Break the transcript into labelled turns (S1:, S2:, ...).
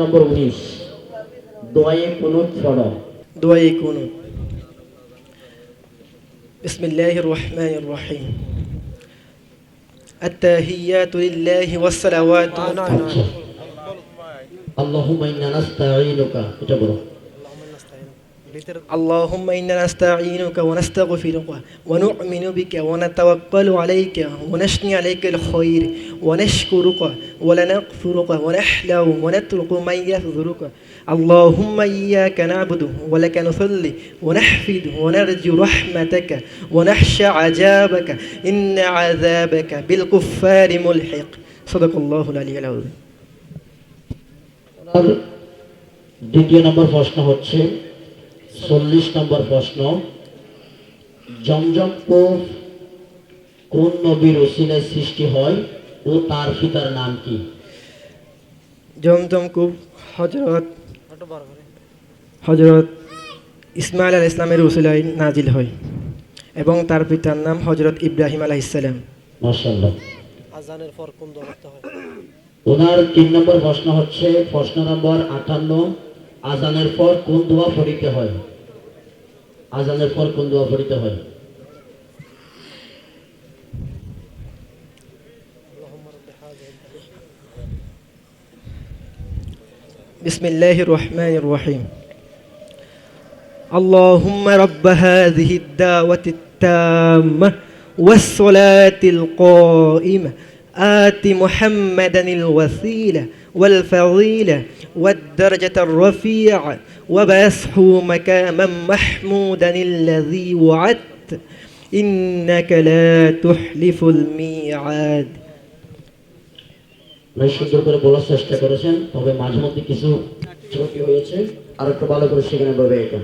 S1: নম্বর উনিশ দোয়ে কুনুত পড়ো
S2: দোয়া কুনুত بسم الله الرحمن الرحيم التحيات لله والصلوات
S1: আচ্ছা আল্লাহুম্মা ইন্না নাস্তাঈনুকা এটা বলো
S2: اللهم إنا نستعينك ونستغفرك ونؤمن بك ونتوكل عليك ونشني عليك الخير ونشكرك ولنغفرك ونحلو ونترك من يفذرك اللهم إياك نعبد ولك نصلي ونحفد ونرجو رحمتك ونخشى عذابك إن عذابك بالكفار ملحق صدق الله العلي العظيم
S1: ওনার দ্বিতীয় নম্বর প্রশ্ন হচ্ছে চল্লিশ নম্বর প্রশ্ন জমজম কূপ কোন নবীর ওসিলায় সৃষ্টি হয় ও তার পিতার নাম কি?
S2: জমজম কুব হজরত হজরত ইসমাইল আল ইসলামের উসিলায় নাজিল হয় এবং তার পিতার নাম হজরত ইব্রাহিম আলাহ ইসলাম
S3: আজানের পর কোন দোয়া হয়?
S1: ওনার তিন নম্বর প্রশ্ন হচ্ছে প্রশ্ন নম্বর আটান্ন আজানের পর কোন দোয়া পড়িতে হয় আজানের পর কোন দোয়া পড়িতে হয়
S2: بسم الله الرحمن الرحيم اللهم رب هذه الدعوة التامة والصلاة القائمة آت محمدا الوسيلة والفضيلة والدرجة الرفيعة وبسحه مكاما محمودا الذي وعدت إنك لا تحلف الميعاد
S1: বেশ সুন্দর করে বলার চেষ্টা করেছেন তবে মাঝে মধ্যে কিছু ত্রুটি হয়েছে আর একটু ভালো করে সেখানে বলবে এটা